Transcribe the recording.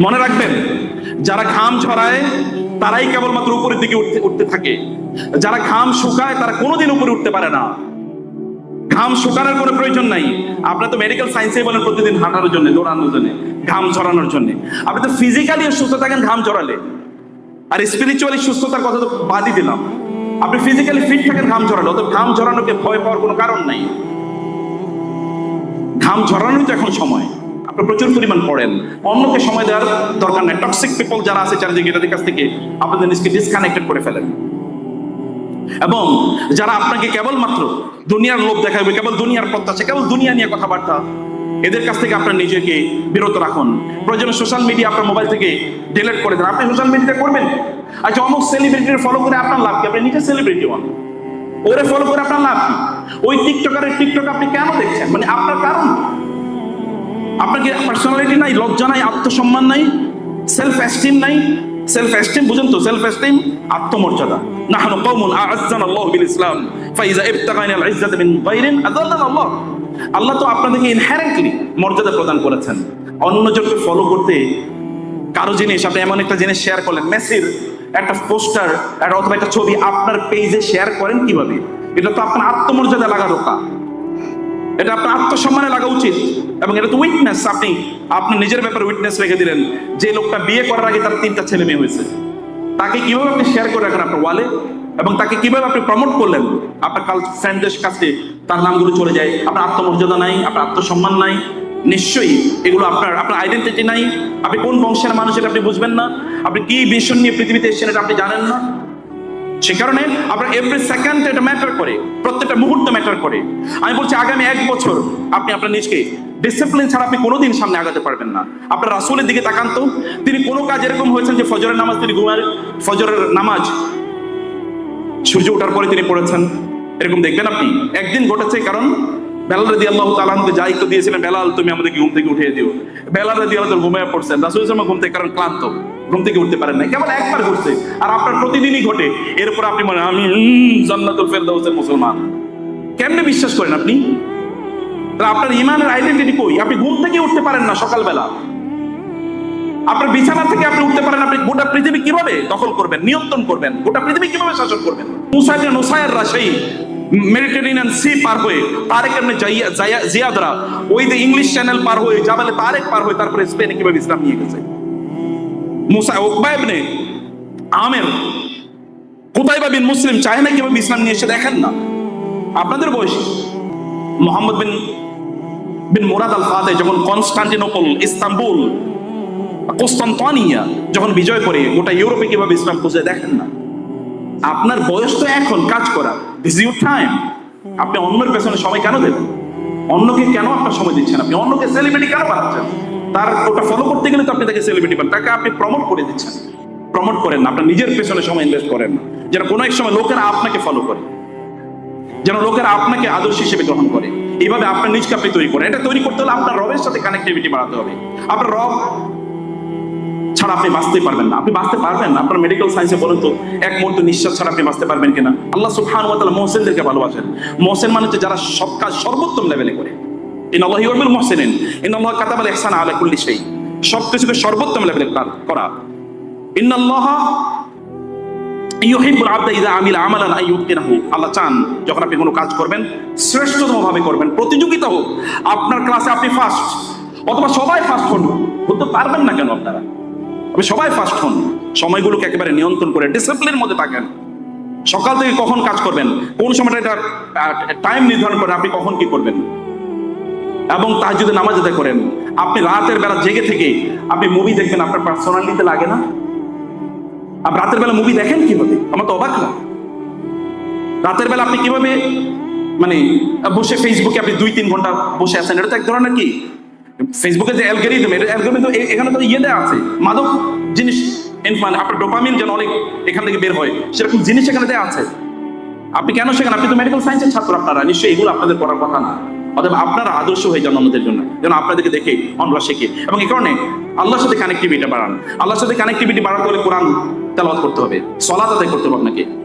মনে রাখবেন, যারা ঘাম ঝরায়, তারাই কেবলমাত্র উপরের দিকে উঠতে উঠতে থাকে। যারা ঘাম শুকায়, তারা কোনোদিন উপরে উঠতে পারে না। ঘাম শুকানোর কোনো প্রয়োজন নাই। আপনি তো মেডিকেল সায়েন্সে বলেন প্রতিদিন হাঁটার জন্য, দৌড়ানোর জন্য, ঘাম ঝরানোর জন্য। আপনি তো ফিজিক্যালি সুস্থ থাকেন, ঘাম ঝরালে। আর স্পিরিচুয়ালি সুস্থতার কথা তো বাদই দিলাম। আপনি ফিজিক্যালি ফিট থাকেন, ঘাম ঝরালে। অত ঘাম ঝরানোকে ভয় পাওয়ার কোনো কারণ নাই। ঘাম ঝরানোর তো এখন সময়। আপনি প্রচুর পরিমাণ পড়েন। অন্যকে সময় দেওয়ার দরকার নাই। টক্সিক পিপল যারা আছে চারিদিকে এটাদের কাছ থেকে আপনাদের নিজকে ডিসকানেক্টেড করে ফেলেন। এবং যারা আপনাকে কেবলমাত্র দুনিয়ার লোভ দেখাবে, কেবল দুনিয়ার প্রত্যাশা, কেবল দুনিয়া নিয়ে কথাবার্তা, এদের কাছ থেকে আপনার নিজেকে বিরত রাখুন। প্রয়োজনে সোশ্যাল মিডিয়া আপনার মোবাইল থেকে ডিলিট করে দেন। আপনি সোশ্যাল মিডিয়াতে করবেন আচ্ছা অমুক সেলিব্রিটির ফলো করে আপনার লাভ কি? আপনি নিজে সেলিব্রিটি হন। ওরে ফলো করে আপনার লাভ কি? ওই টিকটকারের টিকটক আপনি কেন পার্সোনালিটি নাই, লজ্জা নাই, আত্মসম্মান নাই সেলফ এস্টিম নাই। সেলফ এস্টিম বুঝেন তো সেলফ এস্টিম আত্মমর্যাদা। নাহনু কওমুন আ'আজ্জানা আল্লাহু বিল ইসলাম ফাইজা ইবতাগাইনা আল ইজ্জাতা মিন গায়রিন আযাল্লানা আল্লাহ আল্লাহ তো আপনাদেরকে ইনহেরেন্টলি মর্যাদা প্রদান করেছেন। অন্যজনকে ফলো করতে কারও জিনিস, আপনি এমন একটা জিনিস শেয়ার করলেন, মেসির একটা পোস্টার একটা অথবা একটা ছবি আপনার পেজে শেয়ার করেন কীভাবে? এটা তো আপনার আত্মমর্যাদা লাগা রোকা এটা আপনার আত্মসম্মানে লাগা উচিত এবং এটা তো উইটনেস আপনি আপনি নিজের ব্যাপারে উইটনেস রেখে দিলেন। যে লোকটা বিয়ে করার আগে তার তিনটা ছেলে মেয়ে হয়েছে। তাকে কীভাবে আপনি শেয়ার করে রাখেন আপনার ওয়ালে এবং তাকে কীভাবে আপনি প্রমোট করলেন? আপনার কাল ফ্রেন্ডদের কাছে তার নামগুলো চলে যায়। আপনার আত্মমর্যাদা নাই, আপনার আত্মসম্মান নাই। নিশ্চয়ই এগুলো আপনার আপনার আইডেন্টিটি নাই। আপনি কোন বংশের মানুষ এটা আপনি বুঝবেন না। আপনি কি মিশন নিয়ে পৃথিবীতে এসেছেন এটা আপনি জানেন না। সে কারণে আপনার এভরি সেকেন্ড এটা ম্যাটার করে, প্রত্যেকটা মুহূর্ত ম্যাটার করে। আমি বলছি, আগামী এক বছর আপনি আপনার নিজকে ডিসিপ্লিন ছাড়া আপনি কোনোদিন সামনে আগাতে পারবেন না। আপনার রাসুলের দিকে তাকান তো, তিনি কোনো কাজ এরকম হয়েছেন যে ফজরের নামাজ তিনি ঘুমার ফজরের নামাজ সূর্য ওঠার পরে তিনি পড়েছেন? এরকম দেখবেন আপনি। একদিন ঘটেছে কারণ, বেলাল রাদি আল্লাহ তালাহকে দায়িত্ব দিয়েছিলেন, বেলাল, তুমি আমাদেরকে ঘুম থেকে উঠিয়ে দিও। বেলাল রাদি আল্লাহ ঘুমিয়ে পড়ছেন। রাসুল ঘুম থেকে কারণ ক্লান্ত। ঘুম থেকে উঠতে পারেন না কেবল একবার ঘটছে আর আপনার প্রতিদিনই ঘটে। এরপর আপনি মনে আমি জান্নাতুল ফেরদাউসের মুসলমান। কেমনে বিশ্বাস করেন আপনি? আপনার ইমানের আইডেন্টিটি কই? আপনি ঘুম থেকে উঠতে পারেন না সকালবেলা। আপনার বিছানা থেকে আপনি উঠতে পারেন আপনি গোটা পৃথিবী কীভাবে দখল করবেন, নিয়ন্ত্রণ করবেন? গোটা পৃথিবী কীভাবে শাসন করবেন? মুসাইদ নোসায়েররা সেই মেডিটেরিয়ান সি পার হয়ে, তারেক এমনি জিয়াদরা, ওই যে ইংলিশ চ্যানেল পার হয়ে জাবালে তারেক পার হয়ে, তারপরে স্পেনে কীভাবে ইসলাম নিয়ে গেছে? মুসা ওকবা ইবনে আমের কুতাইবা বিন মুসলিম চায় না কীভাবে ইসলাম নিয়ে এসে দেখেন না? আপনাদের বয়সী মোহাম্মদ বিন বিন মুরাদ আল ফাতে যখন কনস্টান্টিনোপল, ইস্তাম্বুল, কোস্তান্তনিয়া যখন বিজয় করে, গোটা ইউরোপে কীভাবে ইসলাম পৌঁছে দেখেন না? আপনার বয়স তো এখন, কাজ করা। দিস ইউর টাইম আপনি অন্যের পেছনে সময় কেন দেবেন? অন্যকে কেন আপনার সময় দিচ্ছেন? আপনি অন্যকে সেলিব্রিটি কেন বানাচ্ছেন? তার ওটা ফলো করতে গেলে তো আপনি তাকে সেলিব্রিটি বানান তাকে আপনি প্রমোট করে দিচ্ছেন। প্রমোট করেন না। আপনার নিজের পেছনে সময় ইনভেস্ট করেন না। যেন কোনো এক সময় লোকেরা আপনাকে ফলো করে। যেন লোকেরা আপনাকে আদর্শ হিসেবে গ্রহণ করে। এইভাবে আপনার নিজকে আপনি তৈরি করেন। এটা তৈরি করতে হলে আপনার রবের সাথে কানেক্টিভিটি বাড়াতে হবে। আপনার রব ছাড়া আপনি বাঁচতে পারবেন না। আপনি বাঁচতে পারবেন না। আপনার মেডিকেল সায়েন্সে বলেন তো, এক মুহূর্ত নিঃশ্বাস ছাড়া আপনি বাঁচতে পারবেন কিনা? আল্লাহ সুবহান ওয়া মোহসেনদেরকে ভালোবাসেন। মোহসেন মানে হচ্ছে যারা সব কাজ সর্বোত্তম লেভেলে করে। সব সর্বোত্তম করা। আল্লাহ চান যখন আপনি কোনো কাজ করবেন করবেন, প্রতিযোগিতা হোক, আপনার ক্লাসে আপনি ফার্স্ট অথবা সবাই ফার্স্ট হন। হতে পারবেন না কেন আপনারা? আপনি সবাই ফার্স্ট হন। সময়গুলোকে একেবারে নিয়ন্ত্রণ করে ডিসিপ্লিনের মধ্যে থাকেন। সকাল থেকে কখন কাজ করবেন? কোন সময়টা এটা টাইম নির্ধারণ করে আপনি কখন কি করবেন? এবং তার যদি নামাজ আদায় করেন। আপনি রাতের বেলা জেগে থেকে আপনি মুভি দেখবেন, আপনার পার্সোনালিতে লাগে না? আপনি রাতের বেলা মুভি দেখেন কীভাবে? আমার তো অবাক না। রাতের বেলা আপনি কীভাবে মানে বসে ফেসবুকে আপনি দুই তিন ঘণ্টা বসে আছেন? এটা তো এক ধরনের কি? ফেসবুকে যে অ্যালগোরিদম এটা অ্যালগোরিদম তো এখানে তো ইয়ে দেওয়া আছে। মাদক জিনিস মানে আপনার ডোপামিন যেন অনেক এখান থেকে বের হয়, সেরকম জিনিস এখানে দেওয়া আছে। আপনি কেন সেখানে? আপনি তো মেডিকেল সায়েন্সের ছাত্র আপনারা, নিশ্চয়ই এগুলো আপনাদের পড়ার কথা না। অতএব আপনারা আদর্শ হয়ে যান অন্যদের জন্য। যেন আপনাদেরকে দেখে অন্যরা শেখে। এবং এই কারণে আল্লাহর সাথে কানেক্টিভিটি বাড়ান। আল্লাহর সাথে কানেক্টিভিটি বাড়ান হলে কোরআন তেলাওয়াত করতে হবে। সলাত আদায় করতে হবে আপনাকে।